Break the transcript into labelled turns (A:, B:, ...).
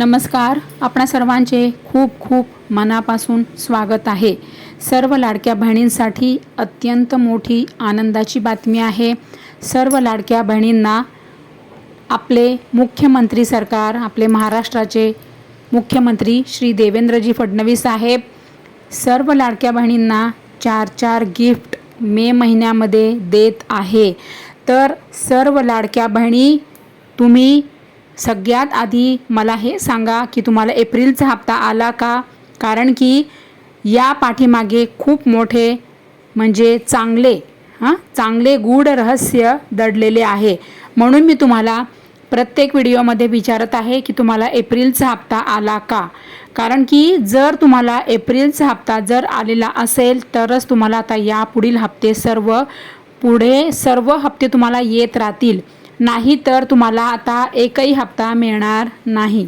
A: नमस्कार. आपणा सर्वांचे खूप खूप मनापासून स्वागत आहे. सर्व लाडक्या बहिणींसाठी अत्यंत मोठी आनंदाची बातमी आहे. सर्व लाडक्या बहिणींना आपले मुख्यमंत्री सरकार आपले महाराष्ट्राचे मुख्यमंत्री श्री देवेंद्रजी फडणवीस साहेब सर्व लाडक्या बहिणींना चार चार गिफ्ट मे महिन्यामध्ये देत आहे. तर सर्व लाडक्या बहिणी तुम्ही सगळ्यात आधी मला हे सांगा की तुम्हाला एप्रिलचा हप्ता आला का? कारण की या पाठीमागे खूप मोठे म्हणजे चांगले हां चांगले गूढ रहस्य दडलेले आहे. म्हणून मी तुम्हाला प्रत्येक व्हिडिओमध्ये विचारत आहे की तुम्हाला एप्रिलचा हप्ता आला का? कारण की जर तुम्हाला एप्रिलचा हप्ता जर आलेला असेल तरच तुम्हाला आता या पुढील हप्ते सर्व पुढे सर्व हप्ते तुम्हाला येत राहतील. नाही तर तुम्हाला आता एकही हप्ता मिळणार नाही.